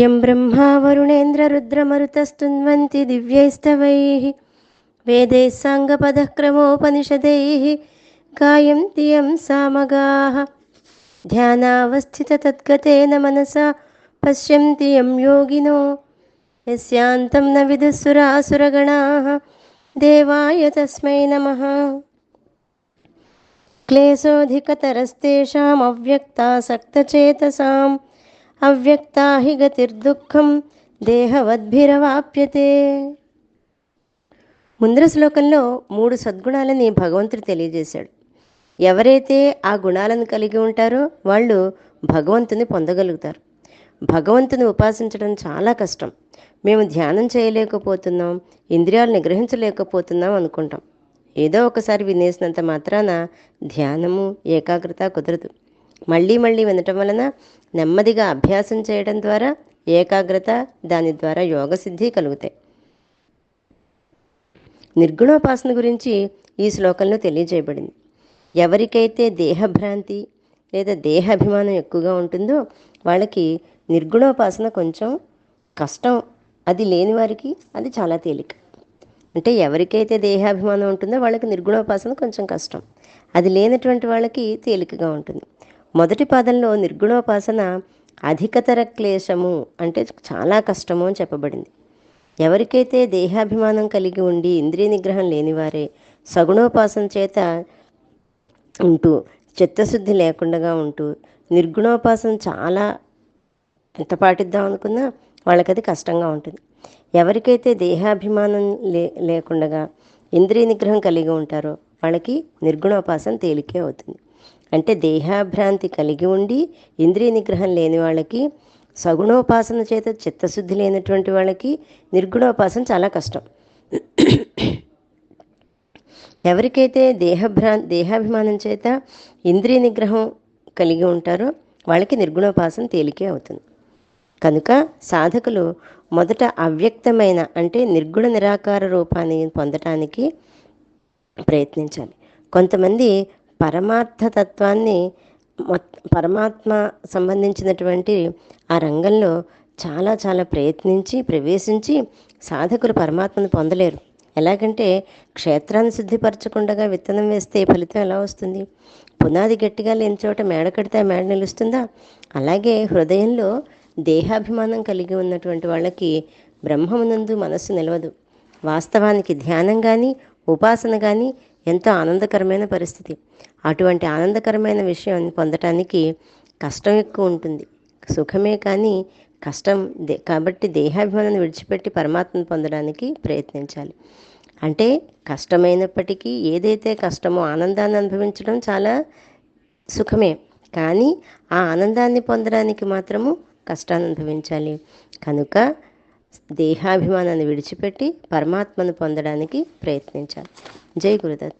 यं ब्रह्मा वरुणेन्द्ररुद्रमरुतस्तुन्वन्ति दिव्यैस्तवैः वेदैः साङ्गपदः क्रमोपनिषदैः गायन्ति यं सामगाः ध्यानावस्थिततद्गतेन मनसा पश्यन्ति यं योगिनो यस्यान्तं न विदुःसुरासुरगणाः देवाय तस्मै नमः क्लेशोऽधिकतरस्तेषाम् अव्यक्तासक्तचेतसाम् అవ్యక్తా హి గతిర్దుఃఖం దేహవద్భిరవాప్యతే. ముందర శ్లోకంలో మూడు సద్గుణాలని భగవంతుడు తెలియజేశాడు. ఎవరైతే ఆ గుణాలను కలిగి ఉంటారో వాళ్ళు భగవంతుని పొందగలుగుతారు. భగవంతుని ఉపాసించడం చాలా కష్టం. మేము ధ్యానం చేయలేకపోతున్నాం ఇంద్రియాలు నిగ్రహించలేకపోతున్నాం అనుకుంటాం. ఏదో ఒకసారి వినేసినంత మాత్రాన ధ్యానము ఏకాగ్రత కుదరదు. మళ్ళీ మళ్ళీ వినటం వలన నెమ్మదిగా అభ్యాసం చేయడం ద్వారా ఏకాగ్రత దాని ద్వారా యోగసిద్ధి కలుగుతాయి. నిర్గుణోపాసన గురించి ఈ శ్లోకంలో తెలియజేయబడింది. ఎవరికైతే దేహభ్రాంతి లేదా దేహాభిమానం ఎక్కువగా ఉంటుందో వాళ్ళకి నిర్గుణోపాసన కొంచెం కష్టం. అది లేని వారికి అది చాలా తేలిక. అంటే ఎవరికైతే దేహాభిమానం ఉంటుందో వాళ్ళకి నిర్గుణోపాసన కొంచెం కష్టం. అది లేనటువంటి వాళ్ళకి తేలికగా ఉంటుంది. మొదటి పాదంలో నిర్గుణోపాసన అధికతర క్లేశము అంటే చాలా కష్టము అని చెప్పబడింది. ఎవరికైతే దేహాభిమానం కలిగి ఉండి ఇంద్రియ నిగ్రహం లేనివారే సగుణోపాసన చేత ఉంటూ చిత్తశుద్ధి లేకుండా ఉంటూ నిర్గుణోపాసన చాలా ఎంత పాటిద్దాం అనుకున్నా వాళ్ళకి అది కష్టంగా ఉంటుంది. ఎవరికైతే దేహాభిమానం లే లేకుండా ఇంద్రియ నిగ్రహం కలిగి ఉంటారో వాళ్ళకి నిర్గుణోపాసన తేలికే అవుతుంది. అంటే దేహాభ్రాంతి కలిగి ఉండి ఇంద్రియ నిగ్రహం లేని వాళ్ళకి సగుణోపాసన చేత చిత్తశుద్ధి లేనటువంటి వాళ్ళకి నిర్గుణోపాసన చాలా కష్టం. ఎవరికైతే దేహభ్రా దేహాభిమానం చేత ఇంద్రియ నిగ్రహం కలిగి ఉంటారో వాళ్ళకి నిర్గుణోపాసన తేలికే అవుతుంది. కనుక సాధకులు మొదట అవ్యక్తమైన అంటే నిర్గుణ నిరాకార రూపాన్ని పొందటానికి ప్రయత్నించాలి. కొంతమంది పరమార్థతత్వాన్ని పరమాత్మ సంబంధించినటువంటి ఆ రంగంలో చాలా చాలా ప్రయత్నించి ప్రవేశించి సాధకులు పరమాత్మను పొందలేరు. ఎలాగంటే క్షేత్రాన్ని శుద్ధిపరచకుండా విత్తనం వేస్తే ఫలితం ఎలా వస్తుంది? పునాది గట్టిగా లేని చోట మేడ కడితే మేడ నిలుస్తుందా? అలాగే హృదయంలో దేహాభిమానం కలిగి ఉన్నటువంటి వాళ్ళకి బ్రహ్మమునందు మనస్సు నిలవదు. వాస్తవానికి ధ్యానం కానీ ఉపాసన కానీ ఎంతో ఆనందకరమైన పరిస్థితి. అటువంటి ఆనందకరమైన విషయం పొందటానికి కష్టం ఎక్కువ ఉంటుంది. సుఖమే కానీ కష్టం దే కాబట్టి దేహాభిమానాన్ని విడిచిపెట్టి పరమాత్మను పొందడానికి ప్రయత్నించాలి. అంటే కష్టమైనప్పటికీ ఏదైతే కష్టమో ఆనందాన్ని అనుభవించడం చాలా సుఖమే. కానీ ఆ ఆనందాన్ని పొందడానికి మాత్రము కష్టాన్ని అనుభవించాలి. కనుక దేహాభిమానాన్ని విడిచిపెట్టి పరమాత్మను పొందడానికి ప్రయత్నించాలి. జై గురుదత్.